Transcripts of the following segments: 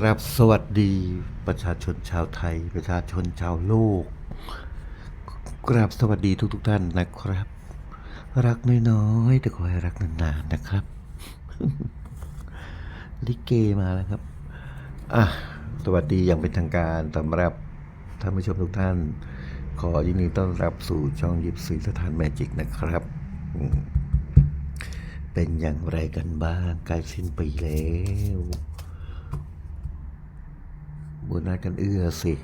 กราบสวัสดีประชาชนชาวไทย ประชาชนชาวโลก กราบสวัสดีทุกๆท่านนะครับ รักน้อยๆแต่ขอให้รักนานๆนะครับ ลิเกมาแล้วครับอะสวัสดีอย่างเป็นทางการสำหรับท่านผู้ชมทุกท่าน ขอยินดีต้อนรับสู่ช่องยิบสีสถานแมจิกนะครับ เป็นอย่างไรกันบ้างใกล้สิ้นปีแล้ว บุญนัดกันเอื้อสิ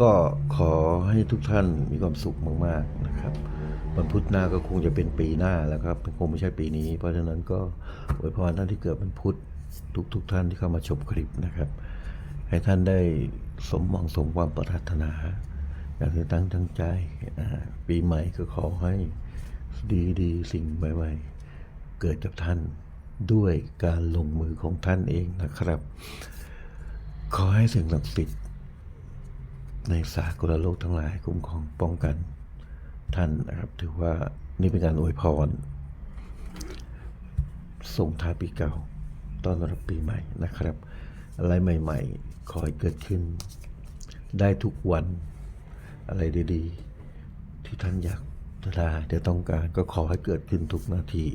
ก็ขอให้ทุกท่านมีความสุขมากๆนะครับวันพุธหน้าก็คงจะเป็นปีหน้าแล้วครับคงไม่ใช่ปีนี้ เพราะฉะนั้นก็อวยพรท่านที่เกิดวันพุธทุกๆทท่านที่เข้ามาชมคลิปนะครับ ให้ท่านได้สมหวังสมความปรารถนาอย่างที่ตั้งตั้งใจปีใหม่ก็ขอให้ดีๆ สิ่งใหม่ๆ เกิดกับท่าน ด้วยการลงมือของท่านเองนะครับ ขอให้สิ่งศักดิ์สิทธิ์ในสากลโลกทั้งหลายคุ้มครองป้องกันท่านนะครับ ถือว่านี่เป็นการอวยพร ส่งท้ายปีเก่าต้อนรับปีใหม่นะครับ อะไรใหม่ๆขอให้เกิดขึ้น ได้ทุกวันอะไรดี ๆ ที่ท่านอยากได้เดี๋ยวต้องการก็ขอให้เกิดขึ้นทุกนาที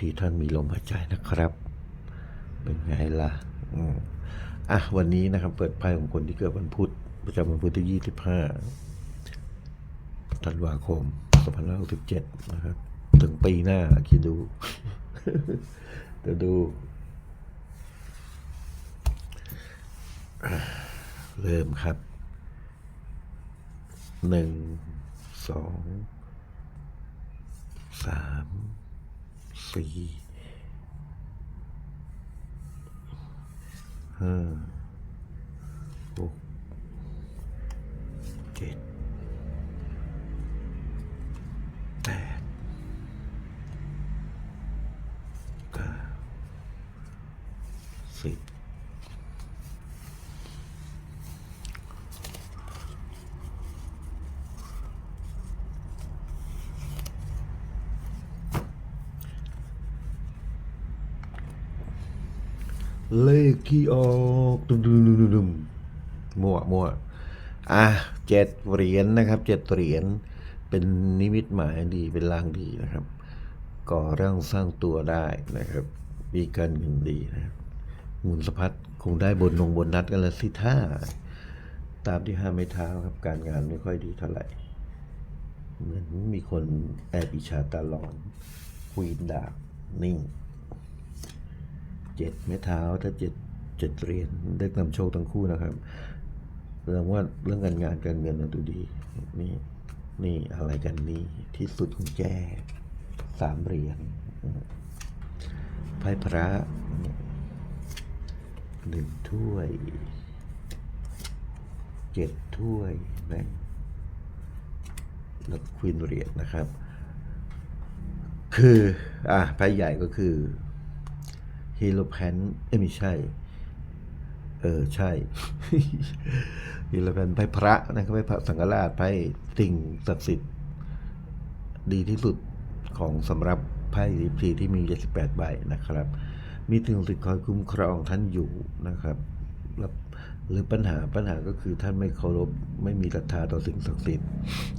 ที่ท่านมีลมหายใจนะครับ เป็นไงล่ะอะวันนี้นะครับเปิดไพ่ของคนที่เกิดวันพุธประจำวันพุธที่ 25ธันวาคม2567นะครับ ถึงปีหน้าคิดดูเดี๋ยวดูเริ่มครับหนึ่งสองสาม สี่ห้าหกเจ็ดแปดเก้าสิบ เลขที่ออกดุมดุมดุมดุมมั่วมั่วอะเจ็ดเหรียญนะครับเจ็ดเหรียญเป็นนิมิตหมายดีเป็นลางดีนะครับ ก่อร่างสร้างตัวได้นะครับ มีการเงินดีนะครับมูลสะพัดคงได้บนลงบนนัดกันล้วสิท่าตามที่ห้าไม่เท้าครับ การงานไม่ค่อยดีเท่าไหร่ เหมือนมีคนแอบอิจฉาตาหลอนควีนดาบนิ่ง เจ็ดไม้เท้าถ้าเจ็ดเจ็ดเหรียญได้นำโชคทั้งคู่นะครับแสดงว่าเรื่องการงานการเงินนะดูดีนี่นี่อะไรกันนี่ที่สุดของแจสามเหรียญไพ่พระหนึ่งถ้วยเจ็ดถ้วยแบงแล้วควินเหรียญนะครับ คือ อะไพ่ใหญ่ก็คือ ฮีโรแพนเอ้ไม่ใช่ เออใช่ฮีโรแพนไพ่พระนะครับไพ่พระสังฆราชไพ่สิ่งศักดิ์สิทธิ์ ดีที่สุดของสำหรับไพ่ยิพีที่มี78ใบนะครับ มีสิ่งศักดิ์สิทธิ์คอยคุ้มครองท่านอยู่นะครับแล้วหรือปัญหาปัญหาก็คือท่านไม่เคารพไม่มีศรัทธาต่อสิ่งศักดิ์สิทธิ์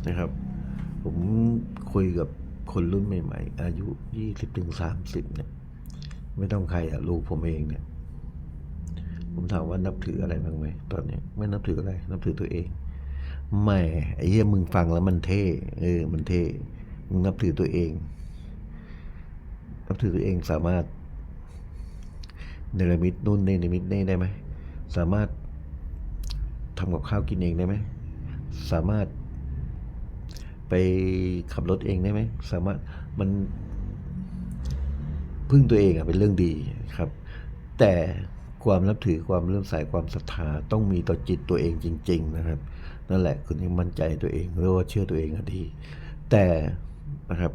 นะครับ ผมคุยกับคนรุ่นใหม่ ๆ อายุ 20-30 เนี่ย ไม่ต้องใครอะลูกผมเองเนี่ย ผมถามว่านับถืออะไรบ้างไหมตอนเนี้ยไม่นับถืออะไร นับถือตัวเองแหม่ไอ้เหี้ยมึงฟังแล้วมันเท่เออ มันเท่มึงนับถือตัวเอง นับถือตัวเองสามารถเนรมิตนู่นเนรมิตนี่ได้ไหมสามารถทำกับข้าวกินเองได้ไหมสามารถไปขับรถเองได้ไหมสามารถมัน พึ่งตัวเองอะเป็นเรื่องดีครับ แต่ความนับถือความเลื่อมใสความศรัทธาต้องมีต่อจิตตัวเองจริง ๆ นะครับ นั่นแหละคุณยังมั่นใจตัวเองหรือว่าเชื่อตัวเองอะดี แต่นะครับ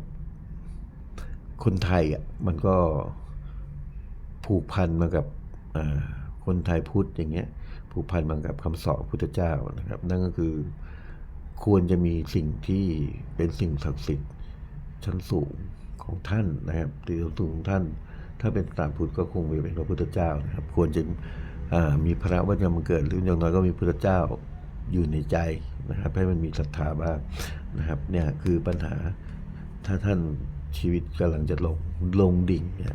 คนไทยอะมันก็ผูกพันมากับคนไทยพุทธอย่างเงี้ยผูกพันมากับคำสอนพุทธเจ้านะครับ นั่นก็คือควรจะมีสิ่งที่เป็นสิ่งศักดิ์สิทธิ์ชั้นสูง ของท่านนะครับตีสูงของท่าน ถ้าเป็นตามพุทธก็คงจะเป็นพระพุทธเจ้านะครับ ควรจะมีพระวันยมันเกิดหรืออย่างน้อยก็มีพระพุทธเจ้าอยู่ในใจนะครับ ให้มันมีศรัทธาบ้างนะครับเนี่ยคือปัญหาถ้าท่านชีวิตกำลังจะลงลงดิ่งเนี่ย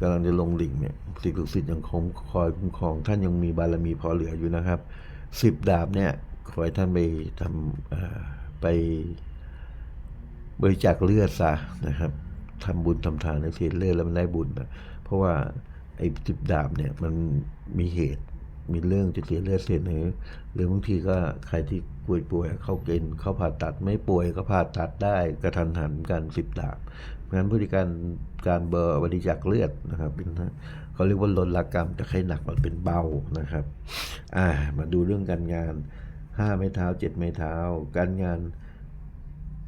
กำลังจะลงดิ่งเนี่ยสิ่งศักดิ์สิทธิ์ยังคงคอยคุ้มครอง ท่านยังมีบารมีพอเหลืออยู่นะครับสิบดาบเนี่ยขอให้ท่านไปทำไป บริจาคเลือดซะนะครับทำบุญทำทานในเสียเลือดแล้วมันได้บุญนะเพราะว่าไอ้สิบดาบเนี่ยมันมีเหตุมีเรื่องจะเสียเลือดเสียเนื้อหรือบางทีก็ใครที่ป่วยป่วยๆเข้าเกณฑ์เข้าผ่าตัดไม่ป่วยก็ผ่าตัดได้กระทันหันกันสิบดาบเพราะฉะนั้นบริการการเบอร์บริจาคเลือดนะครับเป็นเขาเรียกว่าลดละกรรมจะให้หนักมันเป็นเบานะครับอ่ามาดูเรื่องการงานห้าไม้เท้าเจ็ดไม้เท้า การงาน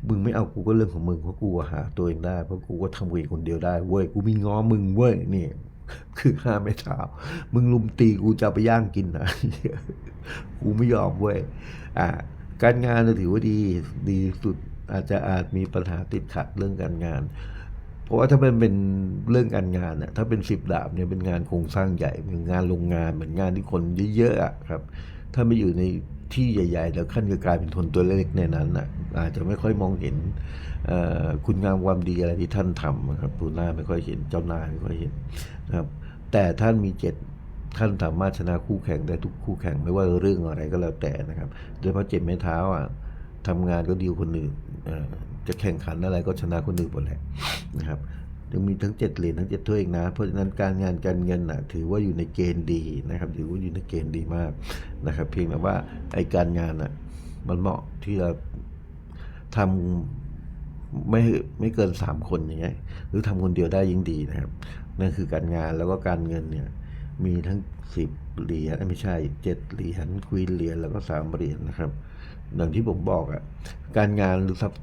มึงไม่เอากูก็เรื่องของมึงเพราะกูหาตัวเองได้เพราะกูก็ทำเองคนเดียวได้เว้ยกูไมีง้อมึงเว้ยนี่คือห้าไม้เท้ามึงลุมตีกูจะไปย่างกินนะกูไม่ยอมเว้ยอ่าการงานเราถือว่าดีดีสุดอาจจะอาจมีปัญหาติดขัดเรื่องการงาน เพราะว่าถ้าเป็นเป็นเรื่องการงานน่ะถ้าเป็นสิบดาบเนี่ยเป็นงานโครงสร้างใหญ่เป็นงานโรงงานเหมือนงานที่คนเยอะๆครับ ถ้าไม่อยู่ในที่ใหญ่ ๆ แล้วขั้นจะกลายเป็นคนตัวเล็กในนั้นน่ะ อาจจะไม่ค่อยมองเห็นคุณงามความดีอะไรที่ท่านทำนะครับผู้หน้าไม่ค่อยเห็นเจ้านายไม่ค่อยเห็นนะครับ แต่ท่านมีเจ็ดท่านสามารถชนะคู่แข่งได้ทุกคู่แข่งไม่ว่าเรื่องอะไรก็แล้วแต่นะครับ โดยเฉพาะเจ็ดไม้เท้าอะทำงานก็ดีกว่าคนอื่นจะแข่งขันอะไรก็ชนะคนอื่นหมดแหละนะครับยังมีทั้งเจ็ดเหรียญทั้งเจ็ดถ้วยอีกนะ เพราะฉะนั้นการงานการเงินน่ะถือว่าอยู่ในเกณฑ์ดีนะครับถือว่าอยู่ในเกณฑ์ดีมากนะครับ เพียงแต่ว่าไอ้การงานน่ะมันเหมาะที่จะ ทำไม่ไม่เกินสามคนอย่างเงี้ยหรือทำคนเดียวได้ยิ่งดีนะครับ นั่นคือการงานแล้วก็การเงินเนี่ย มีทั้งสิบเหรียญไม่ใช่เจ็ดเหรียญควีนเหรียญแล้วก็สามเหรียญนะครับอย่างที่ผมบอกอะ่ะการงานหรือทรัพย์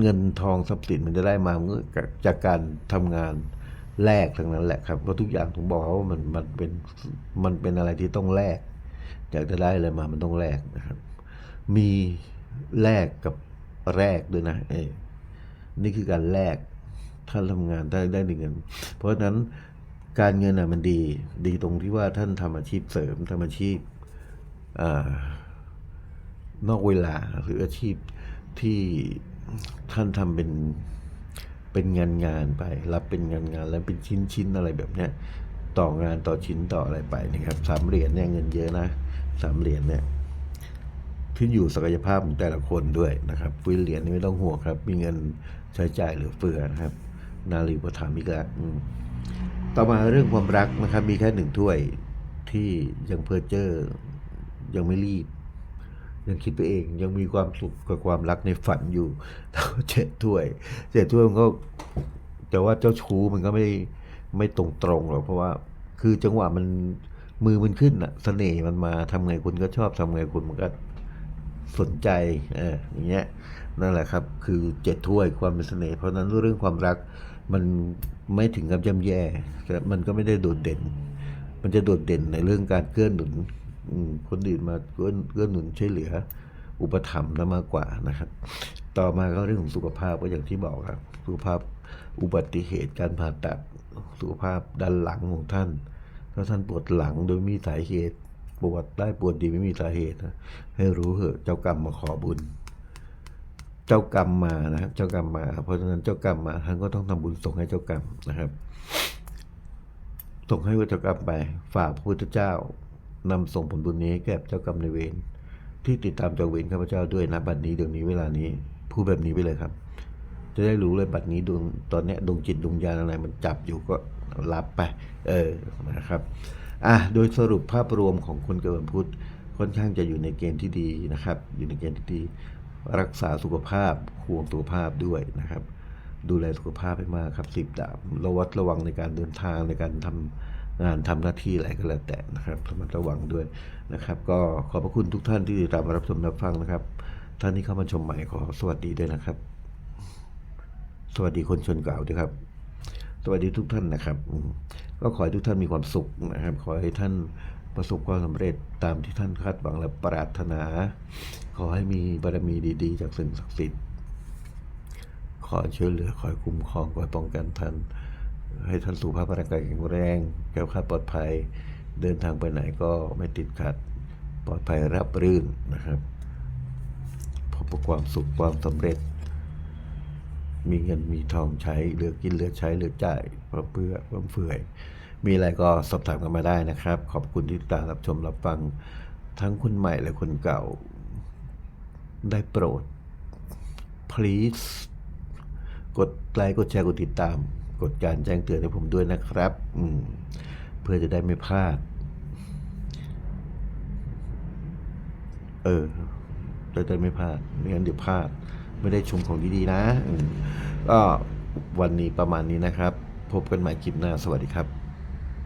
เงินทองทรัพย์สินมันจะได้มามันก็จากการทำงานแลกทั้งนั้นแหละครับเพราะทุกอย่างผมบอกว่ามันมันเป็นมันเป็นอะไรที่ต้องแลกอยากจะได้อะไรมามันต้องแลกนะครับ มีแลกกับ แรกด้วยนะเออนี่คือการแลกท่านทำงานได้ได้เงิน เพราะฉะนั้นการเงินอะมันดี ดีตรงที่ว่าท่านทำอาชีพเสริมทำอาชีพอานอกเวลาหรืออาชีพที่ท่านทำเป็นเป็นงานงานไป รับเป็นงานงานแล้วเป็นชิ้นชิ้นอะไรแบบเนี้ยต่องานต่อชิ้นต่ออะไรไปนะครับสามเหรียญเนี่ยเงินเยอะนะสามเหรียญเนี่ย ขึ้นอยู่ศักยภาพของแต่ละคนด้วยนะครับฟื้นเหรียญนี่ไม่ต้องห่วงครับ มีเงินใช้จ่ายเหลือเฟือนะครับ นาลีประถามอีกแล้วต่อมาเรื่องความรักนะครับ มีแค่หนึ่งถ้วยที่ยังเพอเจอร์ยังไม่รีบ ยังคิดไปเอง ยังมีความสุขกับความรักในฝันอยู่เจ็ดถ้วยเจ็ดถ้วยมันก็แต่ว่าเจ้าชู้มันก็ไม่ไม่ตรงตรงๆหรอกเพราะว่าคือจังหวะมันมือมันขึ้นอะเสน่ห์มันมาทำไงคุณก็ชอบทำไงคุณมันก็ สนใจเอออย่างเงี้ยนั่นแหละครับ คือเจ็ดถ้วยความเป็นเสน่ห์เพราะนั้นเรื่องความรักมันไม่ถึงกับย่ำแย่แต่มันก็ไม่ได้โดดเด่น มันจะโดดเด่นในเรื่องการเกื้อหนุนคนอื่นมาเกื้อเกื้อหนุนช่วยเหลือ อุปถัมภ์นะมากกว่านะครับ ต่อมาก็เรื่องของสุขภาพก็อย่างที่บอกครับสุขภาพอุบัติเหตุการผ่าตัดสุขภาพด้านหลังของท่านถ้าท่านปวดหลังโดยมีสาเหตุ ปวดได้ปวดดีไม่มีสาเหตุนะให้รู้เหอะเจ้ากรรมมาขอบุญ เจ้ากรรมมานะครับ เจ้ากรรมมา เพราะฉะนั้นเจ้ากรรมมาท่านก็ต้องทำบุญส่งให้เจ้ากรรมนะครับส่งให้เจ้ากรรมไป ฝากพระพุทธเจ้านำส่งผลบุญนี้แก่เจ้ากรรมในเวรที่ติดตามเจ้าเวรข้าพเจ้าด้วยนะบัดนี้เดี๋ยวนี้เวลานี้พูดแบบนี้ไปเลยครับ จะได้รู้เลยบัดนี้ดวงตอนเนี้ยดวงจิตดวงญาณอะไรมันจับอยู่ก็รับไป เออนะครับ อะโดยสรุปภาพรวมของคนเกิดวันพุธค่อนข้างจะอยู่ในเกณฑ์ที่ดีนะครับ อยู่ในเกณฑ์ที่ดี รักษาสุขภาพห่วงสุขภาพด้วยนะครับ ดูแลสุขภาพให้มากครับสิบดาบระวัดระวังในการเดินทางในการทำงานทำหน้าที่อะไรก็แล้วแต่นะครับระมัดระวังด้วยนะครับ ก็ขอบพระคุณทุกท่านที่ติดตามรับชมรับฟังนะครับ ท่านที่เข้ามาชมใหม่ขอสวัสดีด้วยนะครับ สวัสดีคนชนเก่าด้วยครับ สวัสดีทุกท่านนะครับอื ก็ขอให้ทุกท่านมีความสุขนะครับ ขอให้ท่านประสบความสำเร็จตามที่ท่านคาดหวังและปรารถนา ขอให้มีบารมีดีๆ จากสิ่งศักดิ์สิทธิ์ ขอช่วยเหลือคอยคุ้มครองคอยป้องกันท่าน ให้ท่านสุขภาพร่างกายแข็งแรงแก้วคลาดปลอดภัย เดินทางไปไหนก็ไม่ติดขัด ปลอดภัยรับรื่นนะครับพบกับความสุขความสำเร็จ มีเงินมีทองใช้เหลือกินเหลือใช้เหลือจ่ายเพื่อเพื่อเพื่อเฟื่อย มีอะไรก็สอบถามกันมาได้นะครับ ขอบคุณที่ติดตามรับชมรับฟังทั้งคนใหม่และคนเก่า ได้โปรด please กดไลค์กดแชร์กดติดตาม กดการแจ้งเตือนให้ผมด้วยนะครับอืมเพื่อจะได้ไม่พลาด เออจะได้ไม่พลาดไม่งั้นเดี๋ยวพลาด ไม่ได้ชมของดีๆนะก็วันนี้ประมาณนี้นะครับ พบกันใหม่คลิปหน้าสวัสดีครับ